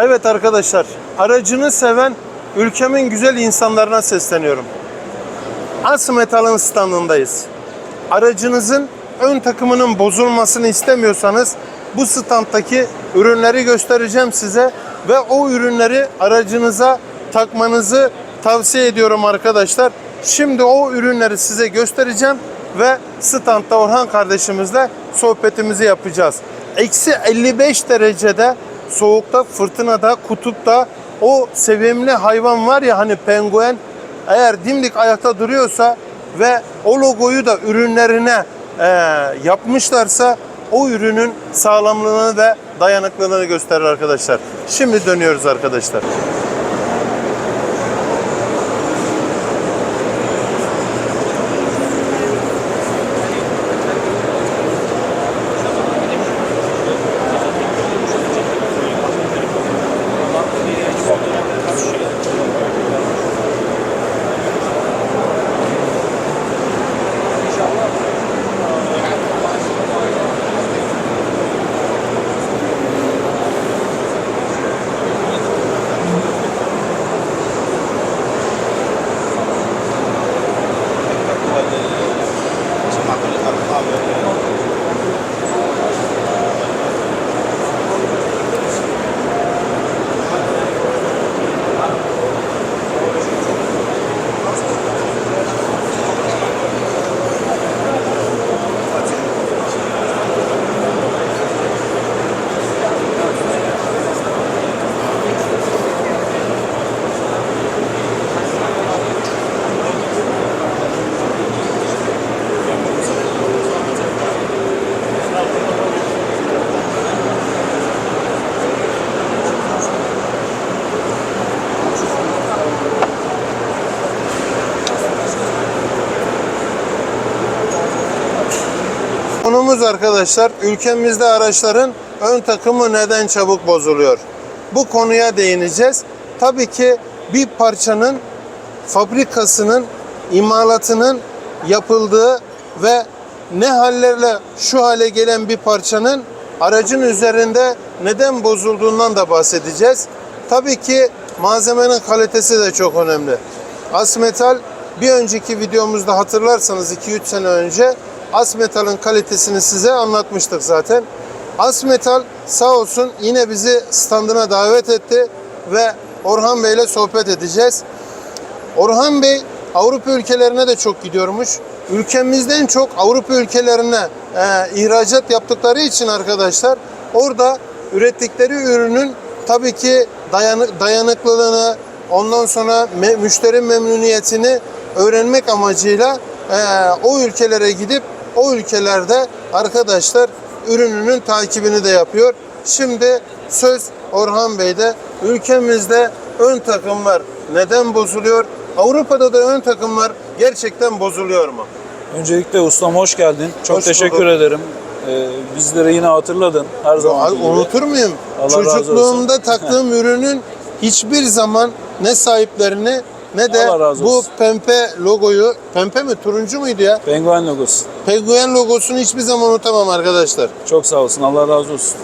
Evet arkadaşlar, aracını seven ülkemin güzel insanlarına sesleniyorum. As Metal'ın standındayız. Aracınızın ön takımının bozulmasını istemiyorsanız bu standtaki ürünleri göstereceğim size ve o ürünleri aracınıza takmanızı tavsiye ediyorum arkadaşlar. Şimdi o ürünleri size göstereceğim ve standta Orhan kardeşimizle sohbetimizi yapacağız. Eksi 55 derecede soğukta, fırtınada, kutupta o sevimli hayvan var ya hani penguen eğer dimdik ayakta duruyorsa ve o logoyu da ürünlerine e, yapmışlarsa o ürünün sağlamlığını ve dayanıklılığını gösterir arkadaşlar. Şimdi dönüyoruz arkadaşlar. Konumuz arkadaşlar ülkemizde araçların ön takımı neden çabuk bozuluyor? Bu konuya değineceğiz. Tabii ki bir parçanın fabrikasının imalatının yapıldığı ve ne hallerle şu hale gelen bir parçanın aracın üzerinde neden bozulduğundan da bahsedeceğiz. Tabii ki malzemenin kalitesi de çok önemli. Asmetal bir önceki videomuzda hatırlarsanız 2-3 sene önce Asmetal'ın kalitesini size anlatmıştık zaten. Asmetal sağ olsun yine bizi standına davet etti ve Orhan Bey ile sohbet edeceğiz. Orhan Bey Avrupa ülkelerine de çok gidiyormuş. Ülkemizden çok Avrupa ülkelerine e, ihracat yaptıkları için arkadaşlar orada ürettikleri ürünün tabii ki dayanı, dayanıklılığını ondan sonra me- müşteri memnuniyetini öğrenmek amacıyla e, o ülkelere gidip o ülkelerde arkadaşlar ürününün takibini de yapıyor. Şimdi söz Orhan Bey'de ülkemizde ön takımlar neden bozuluyor? Avrupa'da da ön takımlar gerçekten bozuluyor mu? Öncelikle ustam hoş geldin. Çok Hoş teşekkür bulduk. ederim. Ee, bizleri yine hatırladın her zaman unutur muyum? Allah. Çocukluğumda taktığım ürünün hiçbir zaman ne sahiplerini ne de bu pempe logoyu, pempe mi turuncu muydu ya? Penguen logosu. Penguen logosunu hiçbir zaman unutamam arkadaşlar. Çok sağ olsun. Allah razı olsun.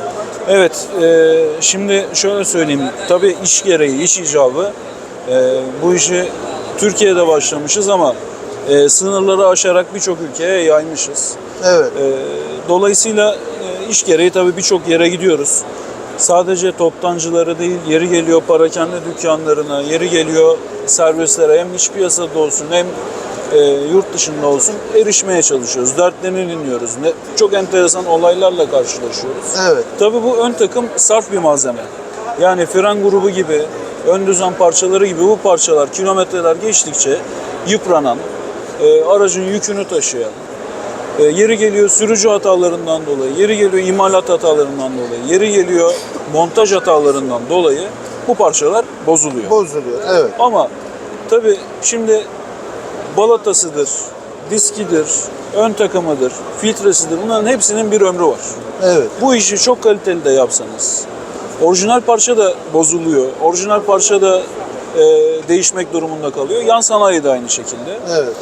Evet, e, şimdi şöyle söyleyeyim. Tabii iş gereği, iş icabı e, bu işi Türkiye'de başlamışız ama e, sınırları aşarak birçok ülkeye yaymışız. Evet. E, dolayısıyla e, iş gereği tabii birçok yere gidiyoruz. Sadece toptancıları değil, yeri geliyor parakende dükkanlarına, yeri geliyor servislere hem iç piyasada olsun hem e, yurt dışında olsun erişmeye çalışıyoruz. Dertlerini dinliyoruz. Ne, çok enteresan olaylarla karşılaşıyoruz. Evet. Tabii bu ön takım sarf bir malzeme. Yani fren grubu gibi, ön düzen parçaları gibi bu parçalar kilometreler geçtikçe yıpranan, e, aracın yükünü taşıyan, e, yeri geliyor sürücü hatalarından dolayı, yeri geliyor imalat hatalarından dolayı, yeri geliyor montaj hatalarından dolayı bu parçalar bozuluyor. Bozuluyor. Evet. Ama tabii şimdi balatasıdır, diskidir, ön takımıdır, filtresidir bunların hepsinin bir ömrü var. Evet. Bu işi çok kaliteli de yapsanız, orijinal parça da bozuluyor, orijinal parça da e, değişmek durumunda kalıyor. Yan sanayi de aynı şekilde. Evet.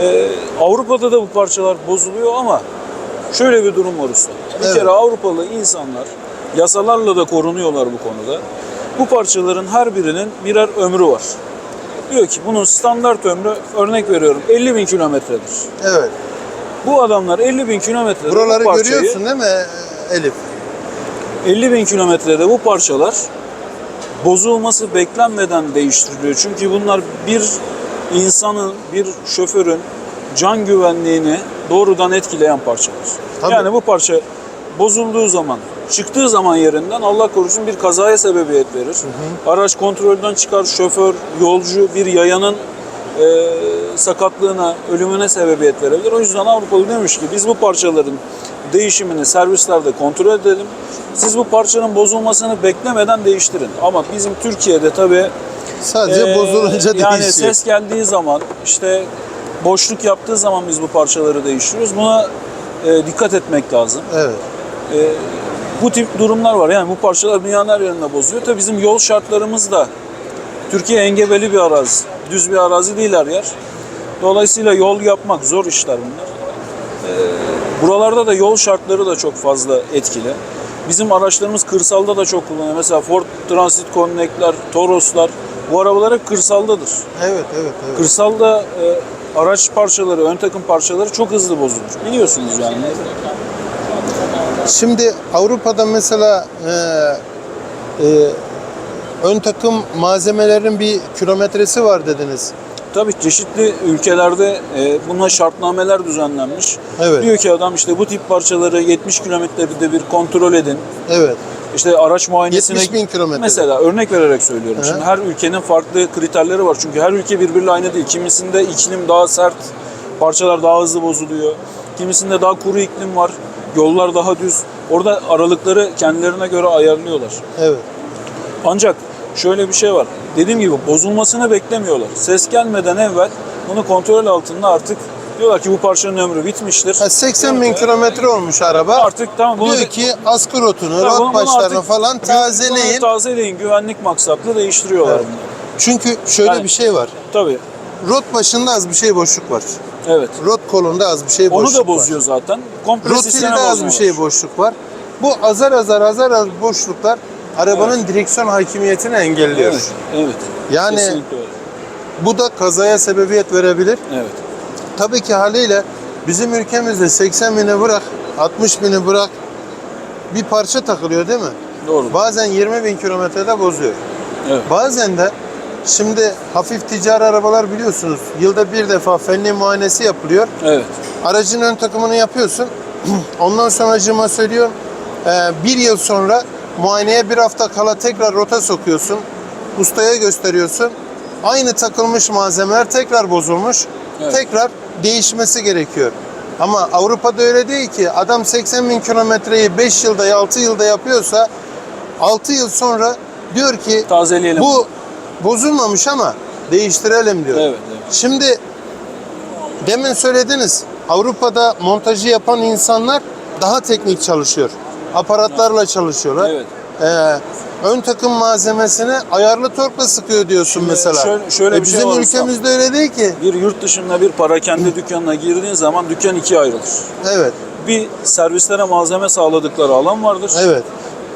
Ee, Avrupa'da da bu parçalar bozuluyor ama şöyle bir durum var usta. Bir Evet. kere Avrupalı insanlar yasalarla da korunuyorlar bu konuda. Bu parçaların her birinin birer ömrü var. Diyor ki bunun standart ömrü örnek veriyorum 50 bin kilometredir. Evet. Bu adamlar 50 bin kilometrede Buraları bu parçayı, görüyorsun değil mi Elif? 50 bin kilometrede bu parçalar bozulması beklenmeden değiştiriliyor. Çünkü bunlar bir insanın, bir şoförün can güvenliğini doğrudan etkileyen parçalar. Tabii. Yani bu parça bozulduğu zaman, çıktığı zaman yerinden Allah korusun bir kazaya sebebiyet verir. Araç kontrolden çıkar, şoför, yolcu, bir yayanın e, sakatlığına, ölümüne sebebiyet verebilir. O yüzden Avrupalı demiş ki biz bu parçaların değişimini servislerde kontrol edelim. Siz bu parçanın bozulmasını beklemeden değiştirin. Ama bizim Türkiye'de tabii Sadece ee, bozulunca yani değişiyor. ses geldiği zaman işte boşluk yaptığı zaman biz bu parçaları değiştiriyoruz. Buna e, dikkat etmek lazım. Evet. E, bu tip durumlar var. Yani bu parçalar dünyanın her yerinde bozuyor. Tabii bizim yol şartlarımız da Türkiye engebeli bir arazi. Düz bir arazi değil her yer. Dolayısıyla yol yapmak zor işler bunlar. E, buralarda da yol şartları da çok fazla etkili. Bizim araçlarımız kırsalda da çok kullanılıyor. Mesela Ford Transit Connect'ler, Toros'lar bu arabalar hep kırsaldadır. Evet, evet, evet. Kırsalda e, araç parçaları, ön takım parçaları çok hızlı bozulur. Biliyorsunuz yani. Şimdi Avrupa'da mesela e, e, ön takım malzemelerin bir kilometresi var dediniz. Tabii çeşitli ülkelerde e, buna şartnameler düzenlenmiş. Evet. Diyor ki adam işte bu tip parçaları 70 kilometrede bir kontrol edin. Evet. İşte araç muayenesine... 70 bin kilometre. Mesela örnek vererek söylüyorum. Hı. Şimdi her ülkenin farklı kriterleri var. Çünkü her ülke birbiriyle aynı değil. Kimisinde iklim daha sert, parçalar daha hızlı bozuluyor. Kimisinde daha kuru iklim var, yollar daha düz. Orada aralıkları kendilerine göre ayarlıyorlar. Evet. Ancak şöyle bir şey var. Dediğim gibi bozulmasını beklemiyorlar. Ses gelmeden evvel bunu kontrol altında artık diyorlar ki bu parçanın ömrü bitmiştir. Ha, 80 bin kilometre olmuş araba. Artık tamam bunu Diyor ki askı rotunu, Tabii bunu- rot başlarını falan tazeleyin. tazeleyin güvenlik maksatlı değiştiriyorlar Evet. bunları. Çünkü şöyle Yani- bir şey var. Tabii. Rot başında az bir şey boşluk var. Evet. Rot kolunda az bir şey boşluk Onu da bozuyor zaten. Komple var. Rotilde az bir şey boşluk var. Bu azar azar azar azar boşluklar arabanın direksiyon hakimiyetini engelliyor. Evet. Evet. Yani Kesinlikle öyle. bu da kazaya sebebiyet verebilir. Evet. Tabii ki haliyle bizim ülkemizde 80 bini bırak, 60 bini bırak bir parça takılıyor değil mi? Doğru. Bazen 20 bin kilometrede bozuyor. Evet. Bazen de şimdi hafif ticari arabalar biliyorsunuz yılda bir defa fenli muayenesi yapılıyor. Evet. Aracın ön takımını yapıyorsun. Ondan sonra cıma söylüyorum. Ee, bir yıl sonra muayeneye bir hafta kala tekrar rota sokuyorsun. Ustaya gösteriyorsun. Aynı takılmış malzemeler tekrar bozulmuş. Evet. Tekrar değişmesi gerekiyor. Ama Avrupa'da öyle değil ki. Adam 80 bin kilometreyi 5 yılda 6 yılda yapıyorsa 6 yıl sonra diyor ki Tazeleyelim. bu bozulmamış ama değiştirelim diyor. Evet, evet. Şimdi demin söylediniz Avrupa'da montajı yapan insanlar daha teknik çalışıyor. Aparatlarla çalışıyorlar. Evet. Ee, ön takım malzemesini ayarlı torkla sıkıyor diyorsun Şimdi mesela. şöyle- şöyle E bir şey bizim var ülkemizde öyle değil ki. Bir yurt dışında bir parakende dükkanına girdiğin zaman dükkan ikiye ayrılır. Evet. Bir servislere malzeme sağladıkları alan vardır. Evet.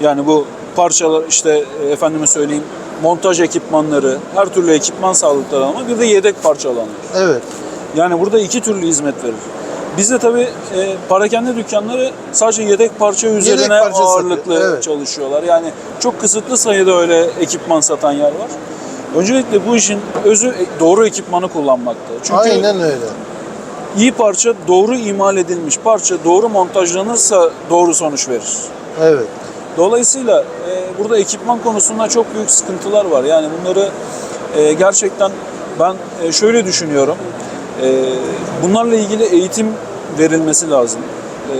Yani bu parçalar işte e, efendime söyleyeyim montaj ekipmanları, her türlü ekipman sağladıkları alan var. Bir de yedek parça alanı. var. Evet. Yani burada iki türlü hizmet verir. Bizde tabii e, parakende dükkanları sadece yedek parça üzerine parça satıyor, ağırlıklı evet. çalışıyorlar. Yani çok kısıtlı sayıda öyle ekipman satan yer var. Öncelikle bu işin özü e, doğru ekipmanı kullanmakta. Çünkü Aynen öyle. iyi parça doğru imal edilmiş parça doğru montajlanırsa doğru sonuç verir. Evet. Dolayısıyla e, burada ekipman konusunda çok büyük sıkıntılar var. Yani bunları e, gerçekten ben e, şöyle düşünüyorum. E, bunlarla ilgili eğitim verilmesi lazım. E,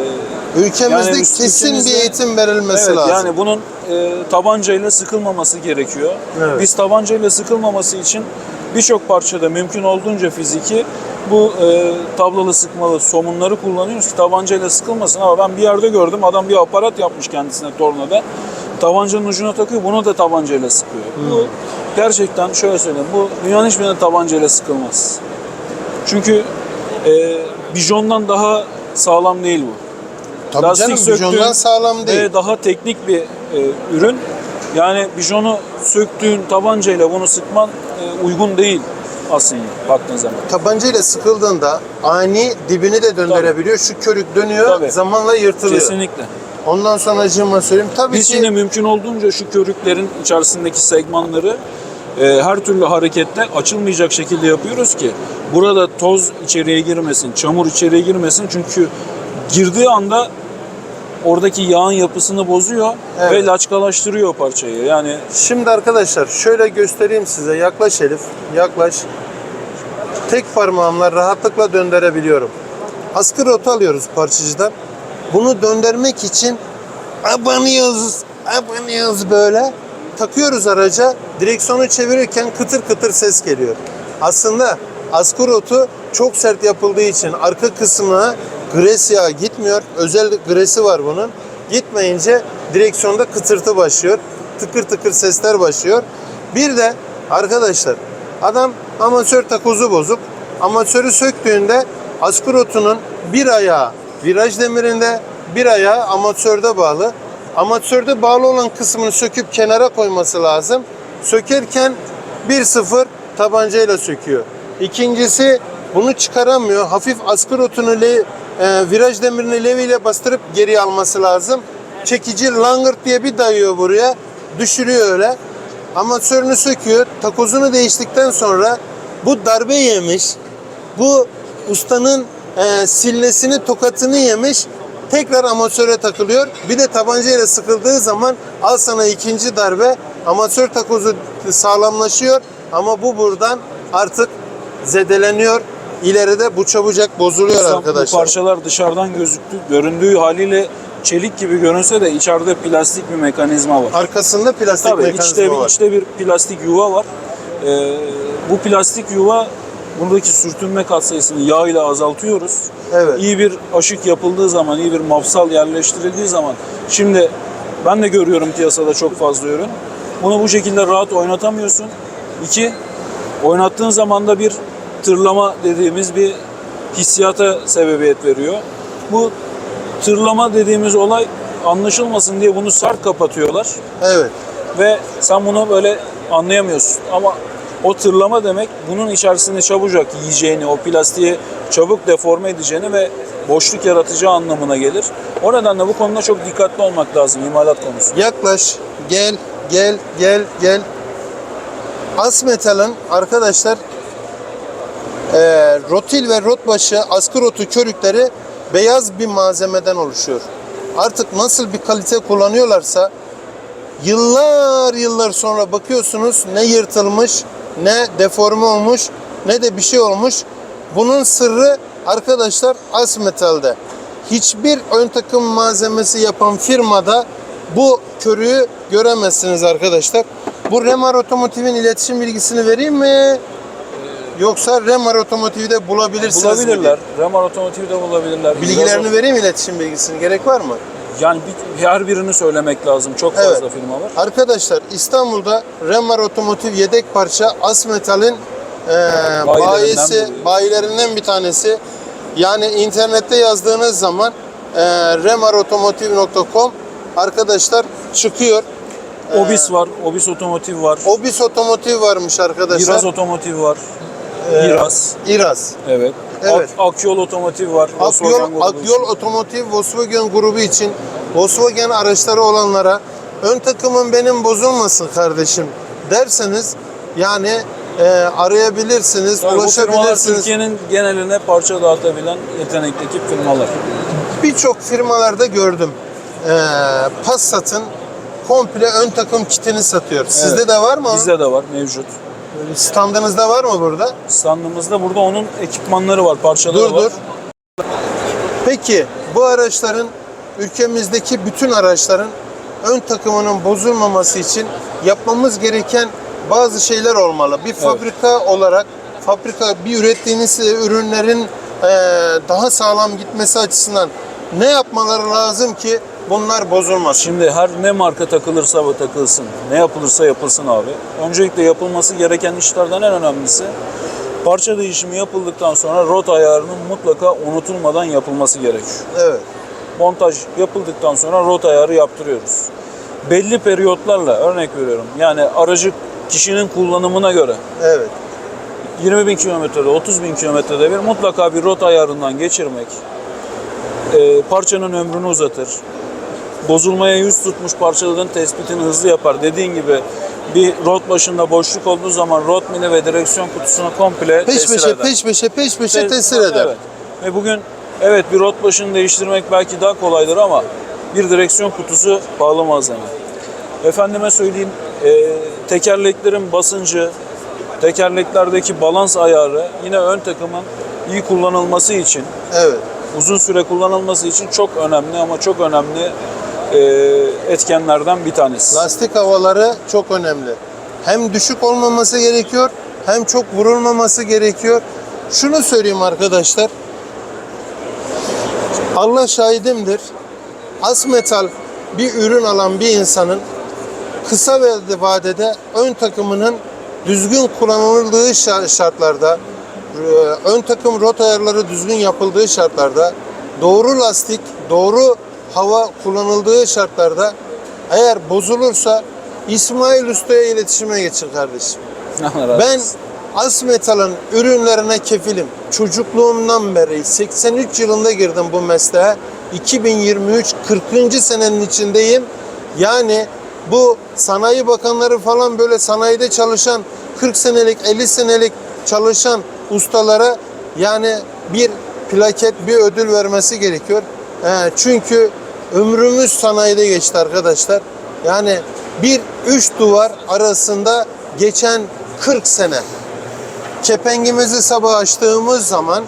Ülkemizde Yani kesin ülkemizde- bir eğitim verilmesi evet, lazım. yani bunun e, tabancayla sıkılmaması gerekiyor. Evet. Biz tabancayla sıkılmaması için birçok parçada mümkün olduğunca fiziki bu e, tablalı sıkmalı somunları kullanıyoruz ki tabancayla sıkılmasın ama ben bir yerde gördüm adam bir aparat yapmış kendisine tornada. Tabancanın ucuna takıyor bunu da tabancayla sıkıyor. Bu gerçekten şöyle söyleyeyim bu dünyanın hiçbirinde tabancayla sıkılmaz. Çünkü e, bijondan daha sağlam değil bu. Tabii Lastik canım söktüğün bijondan sağlam değil. Ve daha teknik bir e, ürün. Yani bijonu söktüğün tabancayla bunu sıkman e, uygun değil aslında baktığın zaman. Tabancayla sıkıldığında ani dibini de döndürebiliyor. Şu körük dönüyor, Tabii. zamanla yırtılıyor. Kesinlikle. Ondan sonra cıma söyleyeyim. Tabii Biz ki yine mümkün olduğunca şu körüklerin içerisindeki segmanları e, her türlü harekette açılmayacak şekilde yapıyoruz ki burada toz içeriye girmesin, çamur içeriye girmesin. Çünkü girdiği anda oradaki yağın yapısını bozuyor Evet. ve laçkalaştırıyor parçayı. Yani Şimdi arkadaşlar şöyle göstereyim size. Yaklaş Elif. Yaklaş. Tek parmağımla rahatlıkla döndürebiliyorum. Askı rotu alıyoruz parçacıdan. Bunu döndürmek için abanıyoruz. Abanıyoruz böyle. Takıyoruz araca. Direksiyonu çevirirken kıtır kıtır ses geliyor. Aslında askı rotu çok sert yapıldığı için arka kısmına gres yağı gitmiyor. Özel gresi var bunun. Gitmeyince direksiyonda kıtırtı başlıyor. Tıkır tıkır sesler başlıyor. Bir de arkadaşlar adam amatör takozu bozuk. Amatörü söktüğünde askı rotunun bir ayağı viraj demirinde, bir ayağı amatörde bağlı. Amatörde bağlı olan kısmını söküp kenara koyması lazım. Sökerken 1-0 tabancayla söküyor. İkincisi bunu çıkaramıyor. Hafif askı rotunu le, e, viraj demirini leviyle bastırıp geri alması lazım. Çekici langırt diye bir dayıyor buraya. Düşürüyor öyle. Amatörünü söküyor. Takozunu değiştikten sonra bu darbe yemiş. Bu ustanın e, sillesini, tokatını yemiş. Tekrar amatöre takılıyor. Bir de tabancayla sıkıldığı zaman al sana ikinci darbe. Amatör takozu sağlamlaşıyor. Ama bu buradan artık zedeleniyor. İleride bu çabucak bozuluyor bu arkadaşlar. parçalar dışarıdan gözüktü, göründüğü haliyle çelik gibi görünse de içeride plastik bir mekanizma var. Arkasında plastik Tabii mekanizma içte, var. içte bir plastik yuva var. Ee, bu plastik yuva buradaki sürtünme katsayısını yağ ile azaltıyoruz. Evet. İyi bir aşık yapıldığı zaman, iyi bir mafsal yerleştirildiği zaman şimdi ben de görüyorum piyasada çok fazla ürün. Bunu bu şekilde rahat oynatamıyorsun. İki, oynattığın zaman da bir tırlama dediğimiz bir hissiyata sebebiyet veriyor. Bu tırlama dediğimiz olay anlaşılmasın diye bunu sert kapatıyorlar Evet. ve sen bunu böyle anlayamıyorsun. Ama o tırlama demek bunun içerisinde çabucak yiyeceğini, o plastiği çabuk deforme edeceğini ve boşluk yaratacağı anlamına gelir. O nedenle bu konuda çok dikkatli olmak lazım imalat konusunda. Yaklaş. Gel, gel, gel, gel. As metalın arkadaşlar e, rotil ve rot başı askı rotu körükleri beyaz bir malzemeden oluşuyor. Artık nasıl bir kalite kullanıyorlarsa yıllar yıllar sonra bakıyorsunuz ne yırtılmış, ne deforme olmuş, ne de bir şey olmuş. Bunun sırrı arkadaşlar as metalde. Hiçbir ön takım malzemesi yapan firmada bu körüğü göremezsiniz arkadaşlar. Bu Remar Otomotiv'in iletişim bilgisini vereyim mi? Yoksa Remar Otomotiv'i de bulabilirsiniz. Bulabilirler. Remar Otomotiv'i de bulabilirler. Bilgilerini vereyim iletişim bilgisini. Gerek var mı? Yani bir, her birini söylemek lazım. Çok fazla Evet. firma var. Arkadaşlar İstanbul'da Remar Otomotiv yedek parça Asmetal'in e, Bayilerinden bayisi, biri. bayilerinden bir tanesi. Yani internette yazdığınız zaman e, remarotomotiv.com arkadaşlar çıkıyor. Obis var, Obis Otomotiv var. Obis Otomotiv varmış arkadaşlar. İraz Otomotiv var. Ee, İraz. İraz. Evet. Evet. Ak- Akyol Otomotiv var. Akyol, Akyol. Otomotiv Volkswagen grubu için Volkswagen araçları olanlara ön takımın benim bozulmasın kardeşim derseniz yani e, arayabilirsiniz, Tabii bu ulaşabilirsiniz. Türkiye'nin geneline parça dağıtabilen yetenekteki firmalar. Birçok firmalarda gördüm. E, Passat'ın komple ön takım kitini satıyor. Sizde Evet. de var mı? Bizde de var mevcut. Standınızda var mı burada? Standımızda burada onun ekipmanları var, parçaları Dur var. dur. Peki bu araçların ülkemizdeki bütün araçların ön takımının bozulmaması için yapmamız gereken bazı şeyler olmalı. Bir fabrika olarak fabrika bir ürettiğiniz ürünlerin eee, daha sağlam gitmesi açısından ne yapmaları lazım ki bunlar bozulmasın? Şimdi her ne marka takılırsa takılsın, ne yapılırsa yapılsın abi. Öncelikle yapılması gereken işlerden en önemlisi parça değişimi yapıldıktan sonra rot ayarının mutlaka unutulmadan yapılması gerekiyor. Evet. montaj yapıldıktan sonra rot ayarı yaptırıyoruz. belli periyotlarla örnek veriyorum. Yani aracı kişinin kullanımına göre Evet. 20 bin kilometrede, 30 bin kilometrede bir mutlaka bir rot ayarından geçirmek e, parçanın ömrünü uzatır. Bozulmaya yüz tutmuş parçaların tespitini hızlı yapar. Dediğin gibi bir rot başında boşluk olduğu zaman rot mili ve direksiyon kutusunu komple Peş tesir peşe eder. peş peşe peş peşe Te- tesir eder. Evet. Ve bugün evet bir rot başını değiştirmek belki daha kolaydır ama bir direksiyon kutusu pahalı malzeme. Efendime söyleyeyim e, tekerleklerin basıncı, tekerleklerdeki balans ayarı yine ön takımın iyi kullanılması için, Evet. uzun süre kullanılması için çok önemli ama çok önemli etkenlerden bir tanesi. Lastik havaları çok önemli. Hem düşük olmaması gerekiyor hem çok vurulmaması gerekiyor. Şunu söyleyeyim arkadaşlar. Allah şahidimdir. Az metal bir ürün alan bir insanın kısa vadede ön takımının düzgün kullanıldığı şa- şartlarda, e, ön takım rot ayarları düzgün yapıldığı şartlarda, doğru lastik, doğru hava kullanıldığı şartlarda eğer bozulursa İsmail Usta'ya iletişime geçin kardeşim. Ben. Asmetal'ın ürünlerine kefilim. Çocukluğumdan beri 83 yılında girdim bu mesleğe. 2023 40. senenin içindeyim. Yani bu sanayi bakanları falan böyle sanayide çalışan 40 senelik 50 senelik çalışan ustalara yani bir plaket bir ödül vermesi gerekiyor. Çünkü ömrümüz sanayide geçti arkadaşlar. Yani bir üç duvar arasında geçen 40 sene. Kepengimizi sabah açtığımız zaman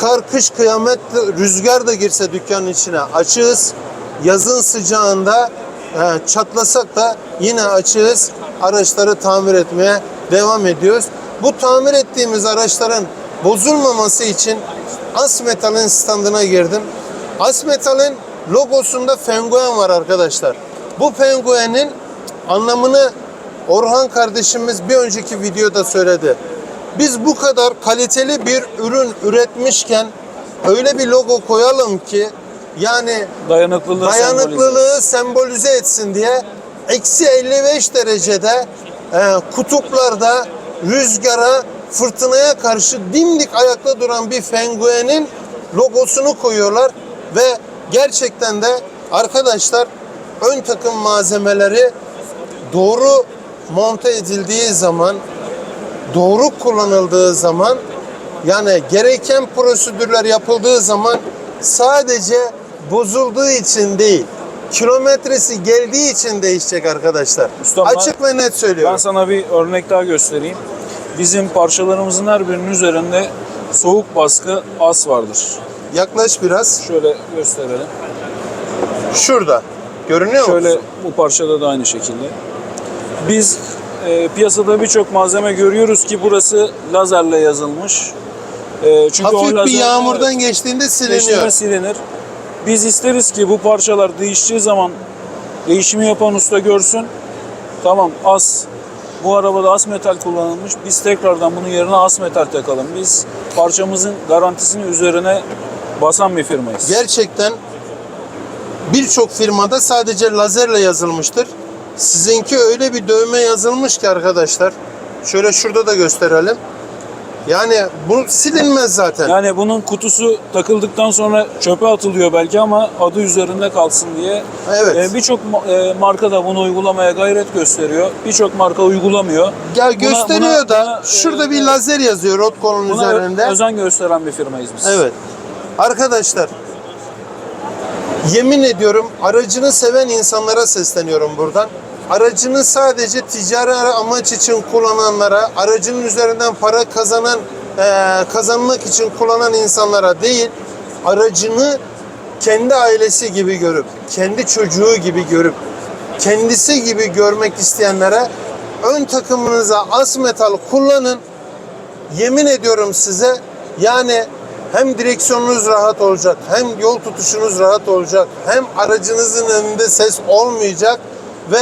kar, kış, kıyamet, rüzgar da girse dükkanın içine açığız. Yazın sıcağında e, çatlasak da yine açığız. Araçları tamir etmeye devam ediyoruz. Bu tamir ettiğimiz araçların bozulmaması için Asmetal'in standına girdim. Asmetal'in logosunda penguen var arkadaşlar. Bu penguenin anlamını Orhan kardeşimiz bir önceki videoda söyledi. Biz bu kadar kaliteli bir ürün üretmişken öyle bir logo koyalım ki yani Dayanıklılığı sembolize. dayanıklılığı sembolize etsin diye eksi 55 derecede e, kutuplarda rüzgara fırtınaya karşı dimdik ayakta duran bir penguenin logosunu koyuyorlar ve gerçekten de arkadaşlar ön takım malzemeleri doğru monte edildiği zaman doğru kullanıldığı zaman yani gereken prosedürler yapıldığı zaman sadece bozulduğu için değil kilometresi geldiği için değişecek arkadaşlar. Ustam, ben- Açık ve net söylüyorum. Ben sana bir örnek daha göstereyim. Bizim parçalarımızın her birinin üzerinde soğuk baskı as vardır. Yaklaş biraz. Şöyle gösterelim. Şurada. Görünüyor mu? Şöyle bu parçada da aynı şekilde. Biz e, piyasada birçok malzeme görüyoruz ki burası lazerle yazılmış. E, çünkü Hafif o lazer, bir yağmurdan evet, geçtiğinde geçtiğinde siliniyor. silinir. Biz isteriz ki bu parçalar değiştiği zaman değişimi yapan usta görsün. Tamam as bu arabada as metal kullanılmış. Biz tekrardan bunun yerine as metal takalım. Biz parçamızın garantisini üzerine basan bir firmayız. Gerçekten birçok firmada sadece lazerle yazılmıştır. Sizinki öyle bir dövme yazılmış ki arkadaşlar. Şöyle şurada da gösterelim. Yani bu silinmez zaten. Yani bunun kutusu takıldıktan sonra çöpe atılıyor belki ama adı üzerinde kalsın diye. Evet. Ee, Birçok e, marka da bunu uygulamaya gayret gösteriyor. Birçok marka uygulamıyor. Ya gösteriyor buna- da buna, şurada e, bir lazer yazıyor rot ö- üzerinde. özen gösteren bir firmayız biz. Evet. Arkadaşlar yemin ediyorum aracını seven insanlara sesleniyorum buradan. Aracını sadece ticari amaç için kullananlara, aracının üzerinden para kazanan kazanmak için kullanan insanlara değil, aracını kendi ailesi gibi görüp, kendi çocuğu gibi görüp, kendisi gibi görmek isteyenlere ön takımınıza as metal kullanın. Yemin ediyorum size yani hem direksiyonunuz rahat olacak, hem yol tutuşunuz rahat olacak, hem aracınızın önünde ses olmayacak ve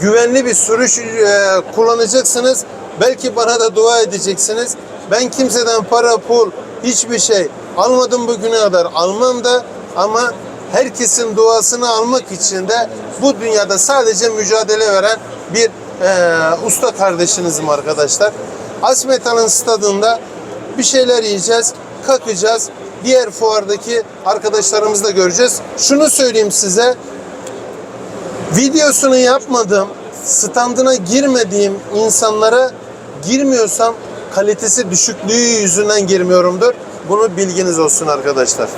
güvenli bir sürüş e, kullanacaksınız. Belki bana da dua edeceksiniz. Ben kimseden para, pul, hiçbir şey almadım bugüne kadar. Almam da ama herkesin duasını almak için de bu dünyada sadece mücadele veren bir e, usta kardeşinizim arkadaşlar. Asmeta'nın stadında bir şeyler yiyeceğiz, kakacağız. Diğer fuardaki arkadaşlarımızı da göreceğiz. Şunu söyleyeyim size. Videosunu yapmadığım, standına girmediğim insanlara girmiyorsam kalitesi düşüklüğü yüzünden girmiyorumdur. Bunu bilginiz olsun arkadaşlar.